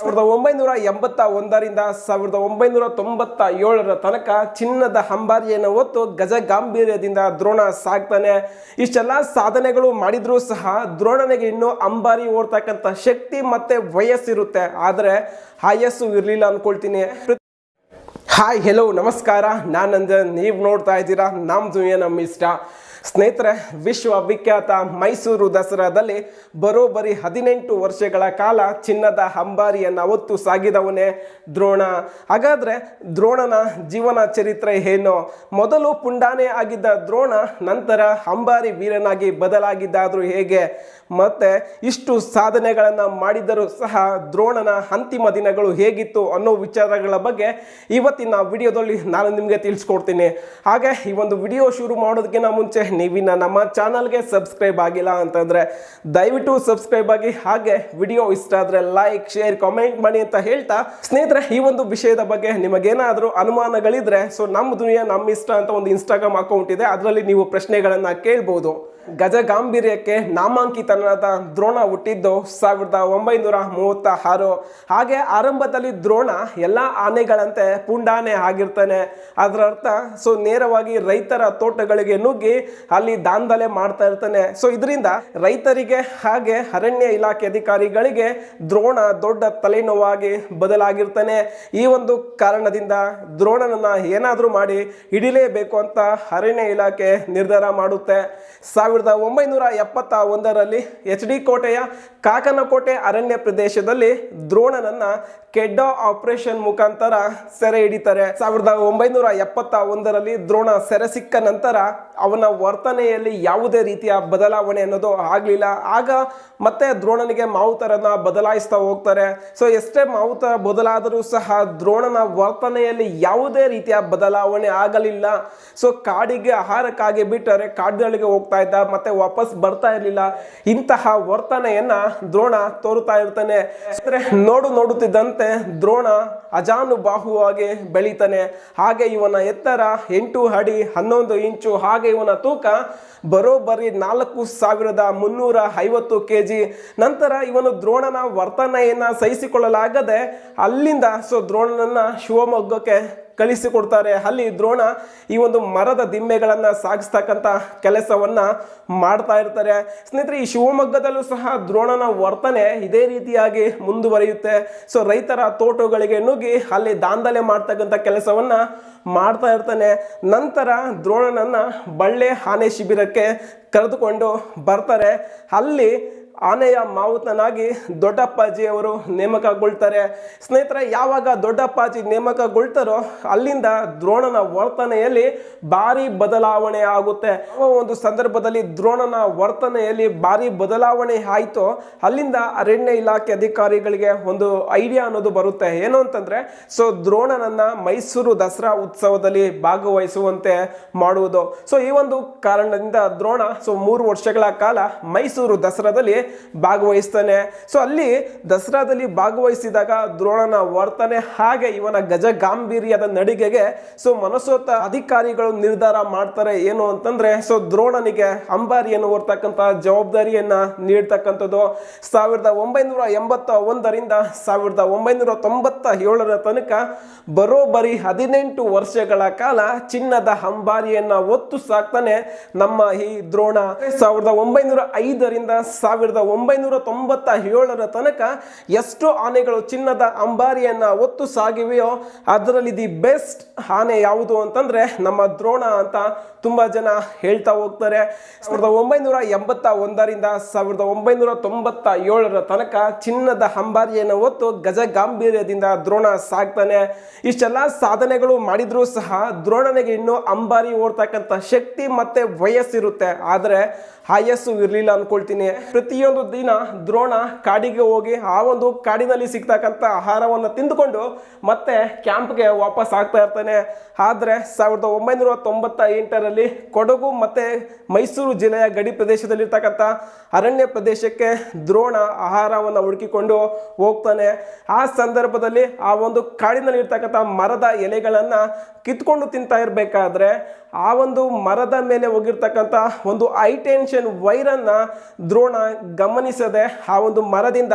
ಸಾವಿರದ ಒಂಬೈನೂರ ಎಂಬತ್ತ ಒಂದರಿಂದ ಸಾವಿರದ ಒಂಬೈನೂರ ತೊಂಬತ್ತ ಏಳರ ತನಕ ಚಿನ್ನದ ಹಂಬಾರಿಯನ್ನು ಹೊತ್ತು ಗಜ ಗಾಂಭೀರ್ಯದಿಂದ ದ್ರೋಣ ಸಾಗ್ತಾನೆ. ಇಷ್ಟೆಲ್ಲ ಸಾಧನೆಗಳು ಮಾಡಿದ್ರೂ ಸಹ ದ್ರೋಣನಿಗೆ ಇನ್ನೂ ಅಂಬಾರಿ ಓಡ್ತಕ್ಕಂಥ ಶಕ್ತಿ ಮತ್ತೆ ವಯಸ್ಸಿರುತ್ತೆ. ಆದರೆ ಆಯಸ್ಸು ಇರಲಿಲ್ಲ ಅನ್ಕೊಳ್ತೀನಿ. ಹಾಯ್ ಹೆಲೋ ನಮಸ್ಕಾರ. ನಾನು ನೀವು ನೋಡ್ತಾ ಇದ್ದೀರಾ. ನಮ್ಮ ದುನಿಯಾ ನಮ್ಮ ಇಷ್ಟ. ಸ್ನೇಹಿತರೆ, ವಿಶ್ವವಿಖ್ಯಾತ ಮೈಸೂರು ದಸರಾದಲ್ಲಿ ಬರೋಬ್ಬರಿ ಹದಿನೆಂಟು ವರ್ಷಗಳ ಕಾಲ ಚಿನ್ನದ ಅಂಬಾರಿಯನ್ನು ಹೊತ್ತು ಸಾಗಿದವನೇ ದ್ರೋಣ. ಹಾಗಾದರೆ ದ್ರೋಣನ ಜೀವನ ಚರಿತ್ರೆ ಏನು? ಮೊದಲು ಪುಂಡಾನೆ ಆಗಿದ್ದ ದ್ರೋಣ, ನಂತರ ಅಂಬಾರಿ ವೀರನಾಗಿ ಬದಲಾಗಿದ್ದಾದರೂ ಹೇಗೆ? ಮತ್ತು ಇಷ್ಟು ಸಾಧನೆಗಳನ್ನು ಮಾಡಿದರೂ ಸಹ ದ್ರೋಣನ ಅಂತಿಮ ದಿನಗಳು ಹೇಗಿತ್ತು ಅನ್ನೋ ವಿಚಾರಗಳ ಬಗ್ಗೆ ಇವತ್ತಿನ ವಿಡಿಯೋದಲ್ಲಿ ನಾನು ನಿಮಗೆ ತಿಳಿಸ್ಕೊಡ್ತೀನಿ. ಹಾಗೆ ಈ ಒಂದು ವಿಡಿಯೋ ಶುರು ಮಾಡೋದಕ್ಕಿಂತ ಮುಂಚೆ ನೀವಿನ್ನ ನಮ್ಮ ಚಾನಲ್ಗೆ ಸಬ್ಸ್ಕ್ರೈಬ್ ಆಗಿಲ್ಲ ಅಂತಂದರೆ ದಯವಿಟ್ಟು ಸಬ್ಸ್ಕ್ರೈಬ್ ಆಗಿ ಹಾಗೆ ವಿಡಿಯೋ ಇಷ್ಟ ಆದರೆ ಲೈಕ್ ಶೇರ್ ಕಾಮೆಂಟ್ ಮಾಡಿ ಅಂತ ಹೇಳ್ತಾ. ಸ್ನೇಹಿತರೆ, ಈ ಒಂದು ವಿಷಯದ ಬಗ್ಗೆ ನಿಮಗೇನಾದರೂ ಅನುಮಾನಗಳಿದ್ರೆ ಸೊ ನಮ್ಮ ದುನಿಯಾ ನಮ್ಮ ಇಷ್ಟ ಅಂತ ಒಂದು ಇನ್ಸ್ಟಾಗ್ರಾಮ್ ಅಕೌಂಟ್ ಇದೆ, ಅದರಲ್ಲಿ ನೀವು ಪ್ರಶ್ನೆಗಳನ್ನು ಕೇಳ್ಬೋದು. ಗಜ ಗಾಂಭೀರ್ಯಕ್ಕೆ ನಾಮಾಂಕಿತನಾದ ದ್ರೋಣ ಹುಟ್ಟಿದ್ದು ಸಾವಿರದ ಒಂಬೈನೂರ ಮೂವತ್ತ ಆರು ಹಾಗೆ ಆರಂಭದಲ್ಲಿ ದ್ರೋಣ ಎಲ್ಲ ಆನೆಗಳಂತೆ ಪುಂಡಾನೆ ಆಗಿರ್ತಾನೆ. ಅದರ ಅರ್ಥ, ಸೊ ನೇರವಾಗಿ ರೈತರ ತೋಟಗಳಿಗೆ ನುಗ್ಗಿ ಅಲ್ಲಿ ದಾಂಧಲೆ ಮಾಡ್ತಾ ಇರ್ತಾನೆ. ಸೊ ಇದರಿಂದ ರೈತರಿಗೆ ಹಾಗೆ ಅರಣ್ಯ ಇಲಾಖೆ ಅಧಿಕಾರಿಗಳಿಗೆ ದ್ರೋಣ ದೊಡ್ಡ ತಲೆನೋವಾಗಿ ಬದಲಾಗಿರ್ತಾನೆ. ಈ ಒಂದು ಕಾರಣದಿಂದ ದ್ರೋಣನನ್ನ ಏನಾದರೂ ಮಾಡಿ ಹಿಡಿಲೇಬೇಕು ಅಂತ ಅರಣ್ಯ ಇಲಾಖೆ ನಿರ್ಧಾರ ಮಾಡುತ್ತೆ. ಸಾವಿರದ ಒಂಬೈನೂರ ಎಪ್ಪತ್ತ ಒಂದರಲ್ಲಿ ಎಚ್ ಡಿ ಕೋಟೆಯ ಕಾಕನಕೋಟೆ ಅರಣ್ಯ ಪ್ರದೇಶದಲ್ಲಿ ದ್ರೋಣನನ್ನ ಕೆಡ್ಡೋ ಆಪರೇಷನ್ ಮುಖಾಂತರ ಸೆರೆ ಹಿಡಿತಾರೆ. ಸಾವಿರದ ಒಂಬೈನೂರ ಎಪ್ಪತ್ತ ಒಂದರಲ್ಲಿ ದ್ರೋಣ ಸೆರೆ ಸಿಕ್ಕ ನಂತರ ಅವನ ವರ್ತನೆಯಲ್ಲಿ ಯಾವುದೇ ರೀತಿಯ ಬದಲಾವಣೆ ಅನ್ನೋದು ಆಗಲಿಲ್ಲ. ಆಗ ಮತ್ತೆ ದ್ರೋಣನಿಗೆ ಮಾವುತರನ್ನ ಬದಲಾಯಿಸ್ತಾ ಹೋಗ್ತಾರೆ. ಸೊ ಎಷ್ಟೇ ಮಾವುತ ಬದಲಾದರೂ ಸಹ ದ್ರೋಣನ ವರ್ತನೆಯಲ್ಲಿ ಯಾವುದೇ ರೀತಿಯ ಬದಲಾವಣೆ ಆಗಲಿಲ್ಲ. ಸೊ ಕಾಡಿಗೆ ಆಹಾರಕ್ಕಾಗಿ ಬಿಟ್ಟರೆ ಕಾಡುಗಳಿಗೆ ಹೋಗ್ತಾ ಇದ್ದ, ಮತ್ತೆ ವಾಪಸ್ ಬರ್ತಾ ಇರಲಿಲ್ಲ. ಇಂತಹ ವರ್ತನೆಯನ್ನ ದ್ರೋಣ ತೋರುತ್ತಾ ಇರ್ತಾನೆ ನೋಡು ನೋಡುತ್ತಿದ್ದಂತೆ ದ್ರೋಣ ಅಜಾನುಬಾಹುವಾಗಿ ಬೆಳೀತಾನೆ. ಹಾಗೆ ಇವನ ಎತ್ತರ ಎಂಟು ಅಡಿ ಹನ್ನೊಂದು ಇಂಚು, ಹಾಗೆ ಇವನ ತೂಕ ಬರೋಬ್ಬರಿ ನಾಲ್ಕು ಸಾವಿರದ ಮುನ್ನೂರ ಐವತ್ತು ಕೆ ಜಿ ನಂತರ ಇವನು ದ್ರೋಣನ ವರ್ತನೆಯನ್ನ ಸಹಿಸಿಕೊಳ್ಳಲಾಗದೆ ಅಲ್ಲಿಂದ ಸೊ ದ್ರೋಣನನ್ನ ಶಿವಮೊಗ್ಗಕ್ಕೆ ಕಳಿಸಿಕೊಡ್ತಾರೆ ಅಲ್ಲಿ ದ್ರೋಣ ಈ ಒಂದು ಮರದ ದಿಮ್ಮೆಗಳನ್ನು ಸಾಗಿಸ್ತಕ್ಕಂಥ ಕೆಲಸವನ್ನ ಮಾಡ್ತಾ ಇರ್ತಾರೆ. ಸ್ನೇಹಿತರೆ, ಈ ಶಿವಮೊಗ್ಗದಲ್ಲೂ ಸಹ ದ್ರೋಣನ ವರ್ತನೆ ಇದೇ ರೀತಿಯಾಗಿ ಮುಂದುವರಿಯುತ್ತೆ. ಸೊ, ರೈತರ ತೋಟಗಳಿಗೆ ನುಗ್ಗಿ ಅಲ್ಲಿ ದಾಂಧಲೆ ಮಾಡ್ತಕ್ಕಂಥ ಕೆಲಸವನ್ನ ಮಾಡ್ತಾ ಇರ್ತಾನೆ. ನಂತರ ದ್ರೋಣನನ್ನ ಬಳ್ಳೆ ಆನೆ ಶಿಬಿರಕ್ಕೆ ಕರೆದುಕೊಂಡು ಬರ್ತಾರೆ. ಅಲ್ಲಿ ಆನೆಯ ಮಾವುತನಾಗಿ ದೊಡ್ಡಪ್ಪಾಜಿಯವರು ನೇಮಕಗೊಳ್ತಾರೆ. ಸ್ನೇಹಿತರೆ, ಯಾವಾಗ ದೊಡ್ಡಪ್ಪಾಜಿ ನೇಮಕಗೊಳ್ತಾರೋ ಅಲ್ಲಿಂದ ದ್ರೋಣನ ವರ್ತನೆಯಲ್ಲಿ ಭಾರಿ ಬದಲಾವಣೆ ಆಗುತ್ತೆ. ಒಂದು ಸಂದರ್ಭದಲ್ಲಿ ದ್ರೋಣನ ವರ್ತನೆಯಲ್ಲಿ ಭಾರಿ ಬದಲಾವಣೆ ಆಯಿತು ಅಲ್ಲಿಂದ ಅರಣ್ಯ ಇಲಾಖೆ ಅಧಿಕಾರಿಗಳಿಗೆ ಒಂದು ಐಡಿಯಾ ಅನ್ನೋದು ಬರುತ್ತೆ. ಏನು ಅಂತಂದ್ರೆ, ಸೊ ದ್ರೋಣನನ್ನ ಮೈಸೂರು ದಸರಾ ಉತ್ಸವದಲ್ಲಿ ಭಾಗವಹಿಸುವಂತೆ ಮಾಡುವುದು. ಸೊ ಈ ಒಂದು ಕಾರಣದಿಂದ ದ್ರೋಣ, ಸೊ ಮೂರು ವರ್ಷಗಳ ಕಾಲ ಮೈಸೂರು ದಸರಾದಲ್ಲಿ ಭಾಗವಹಿಸ್ತಾನೆ. ಸೊ ಅಲ್ಲಿ ದಸರಾದಲ್ಲಿ ಭಾಗವಹಿಸಿದಾಗ ದ್ರೋಣನ ವರ್ತನೆ ಹಾಗೆ ಇವನ ಗಜ ಗಾಂಭೀರ್ಯದ ನಡಿಗೆಗೆ ಸೊ ಮನಸೋತ ಅಧಿಕಾರಿಗಳು ನಿರ್ಧಾರ ಮಾಡ್ತಾರೆ ಏನು ಅಂತಂದ್ರೆ ಸೊ ದ್ರೋಣನಿಗೆ ಅಂಬಾರಿಯನ್ನು ಹೊರ್ತಕ್ಕಂಥ ಜವಾಬ್ದಾರಿಯನ್ನ ನೀಡ್ತಕ್ಕಂಥದ್ದು. ಸಾವಿರದ ಒಂಬೈನೂರ ಎಂಬತ್ತ ಒಂದರಿಂದ ಸಾವಿರದ ಒಂಬೈನೂರ ತೊಂಬತ್ತ ಏಳರ ತನಕ ಬರೋಬ್ಬರಿ ಹದಿನೆಂಟು ವರ್ಷಗಳ ಕಾಲ ಚಿನ್ನದ ಅಂಬಾರಿಯನ್ನ ಒತ್ತು ಸಾಕ್ತಾನೆ ನಮ್ಮ ಈ ದ್ರೋಣ. ಸಾವಿರದ ಒಂಬೈನೂರ ಐದರಿಂದ ಸಾವಿರದ ಒಂಬೈನೂರ ತೊಂಬತ್ತ ಏಳರ ತನಕ ಎಷ್ಟು ಆನೆಗಳು ಚಿನ್ನದ ಅಂಬಾರಿಯನ್ನ ಒತ್ತು ಸಾಗಿವೆಯೋ, ಅದರಲ್ಲಿ ದಿ ಬೆಸ್ಟ್ ಆನೆ ಯಾವುದು ಅಂತಂದರೆ ನಮ್ಮ ದ್ರೋಣ ಅಂತ ತುಂಬ ಜನ ಹೇಳ್ತಾ ಹೋಗ್ತಾರೆ. ಸಾವಿರದ ಒಂಬೈನೂರ ಎಂಬತ್ತ ಒಂದರಿಂದ ಸಾವಿರದ ಒಂಬೈನೂರ ತೊಂಬತ್ತ ಏಳರ ತನಕ ಚಿನ್ನದ ಅಂಬಾರಿಯನ್ನು ಹೊತ್ತು ಗಜ ಗಾಂಭೀರ್ಯದಿಂದ ದ್ರೋಣ ಸಾಗ್ತಾನೆ. ಇಷ್ಟೆಲ್ಲ ಸಾಧನೆಗಳು ಮಾಡಿದರೂ ಸಹ ದ್ರೋಣನಿಗೆ ಇನ್ನೂ ಅಂಬಾರಿ ಓಡ್ತಕ್ಕಂಥ ಶಕ್ತಿ ಮತ್ತೆ ವಯಸ್ಸಿರುತ್ತೆ. ಆದರೆ ಆಯಸ್ಸು ಇರಲಿಲ್ಲ ಅನ್ಕೊಳ್ತೀನಿ. ಪ್ರತಿಯೊಂದು ದಿನ ದ್ರೋಣ ಕಾಡಿಗೆ ಹೋಗಿ ಆ ಒಂದು ಕಾಡಿನಲ್ಲಿ ಸಿಗ್ತಕ್ಕಂಥ ಆಹಾರವನ್ನು ತಿಂದುಕೊಂಡು ಮತ್ತೆ ಕ್ಯಾಂಪ್ಗೆ ವಾಪಸ್ ಆಗ್ತಾ ಇರ್ತಾನೆ. ಆದರೆ ಸಾವಿರದ ಒಂಬೈನೂರ ತೊಂಬತ್ತ ಎಂಟರಲ್ಲಿ ಕೊಡಗು ಮತ್ತು ಮೈಸೂರು ಜಿಲ್ಲೆಯ ಗಡಿ ಪ್ರದೇಶದಲ್ಲಿರ್ತಕ್ಕಂಥ ಅರಣ್ಯ ಪ್ರದೇಶಕ್ಕೆ ದ್ರೋಣ ಆಹಾರವನ್ನು ಹುಡುಕಿಕೊಂಡು ಹೋಗ್ತಾನೆ. ಆ ಸಂದರ್ಭದಲ್ಲಿ ಆ ಒಂದು ಕಾಡಿನಲ್ಲಿರ್ತಕ್ಕಂಥ ಮರದ ಎಲೆಗಳನ್ನು ಕಿತ್ಕೊಂಡು ತಿಂತಾ ಇರಬೇಕಾದ್ರೆ ಆ ಒಂದು ಮರದ ಮೇಲೆ ಹೋಗಿರ್ತಕ್ಕಂಥ ಒಂದು ಹೈ ವೈರನ್ನ ದ್ರೋಣ ಗಮನಿಸದೆ ಆ ಒಂದು ಮರದಿಂದ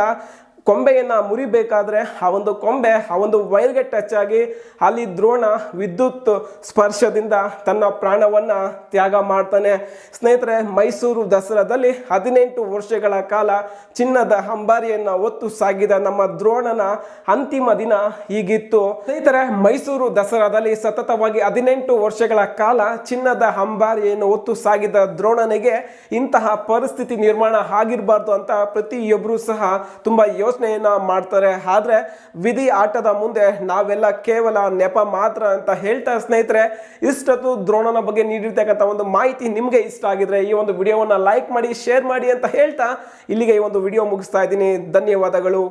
ಕೊಂಬೆಯನ್ನ ಮುರಿಬೇಕಾದ್ರೆ ಆ ಒಂದು ಕೊಂಬೆ, ಆ ಒಂದು ವೈರ್ಗೆ ಟಚ್ ಆಗಿ ಅಲ್ಲಿ ದ್ರೋಣ ವಿದ್ಯುತ್ ಸ್ಪರ್ಶದಿಂದ ತನ್ನ ಪ್ರಾಣವನ್ನು ತ್ಯಾಗ ಮಾಡ್ತಾನೆ. ಸ್ನೇಹಿತರೆ, ಮೈಸೂರು ದಸರಾದಲ್ಲಿ ಹದಿನೆಂಟು ವರ್ಷಗಳ ಕಾಲ ಚಿನ್ನದ ಅಂಬಾರಿಯನ್ನು ಹೊತ್ತು ಸಾಗಿದ ನಮ್ಮ ದ್ರೋಣನ ಅಂತಿಮ ದಿನ ಹೀಗಿತ್ತು. ಸ್ನೇಹಿತರೆ, ಮೈಸೂರು ದಸರಾದಲ್ಲಿ ಸತತವಾಗಿ ಹದಿನೆಂಟು ವರ್ಷಗಳ ಕಾಲ ಚಿನ್ನದ ಅಂಬಾರಿಯನ್ನು ಹೊತ್ತು ಸಾಗಿದ ದ್ರೋಣನಿಗೆ ಇಂತಹ ಪರಿಸ್ಥಿತಿ ನಿರ್ಮಾಣ ಆಗಿರಬಾರ್ದು ಅಂತ ಪ್ರತಿಯೊಬ್ಬರೂ ಸಹ ತುಂಬಾ ಯೋಚನೆಯನ್ನ ಮಾಡ್ತಾರೆ. ಆದ್ರೆ ವಿಧಿ ಆಟದ ಮುಂದೆ ನಾವೆಲ್ಲ ಕೇವಲ ನೆಪ ಮಾತ್ರ ಅಂತ ಹೇಳ್ತಾ ಸ್ನೇಹಿತರೆ, ಇಷ್ಟೊತ್ತು ದ್ರೋಣನ ಬಗ್ಗೆ ನೀಡಿರ್ತಕ್ಕಂಥ ಒಂದು ಮಾಹಿತಿ ನಿಮಗೆ ಇಷ್ಟ ಆಗಿದ್ರೆ ಈ ಒಂದು ವಿಡಿಯೋವನ್ನ ಲೈಕ್ ಮಾಡಿ ಶೇರ್ ಮಾಡಿ ಅಂತ ಹೇಳ್ತಾ ಇಲ್ಲಿಗೆ ಈ ಒಂದು ವಿಡಿಯೋ ಮುಗಿಸ್ತಾ ಇದ್ದೀನಿ. ಧನ್ಯವಾದಗಳು.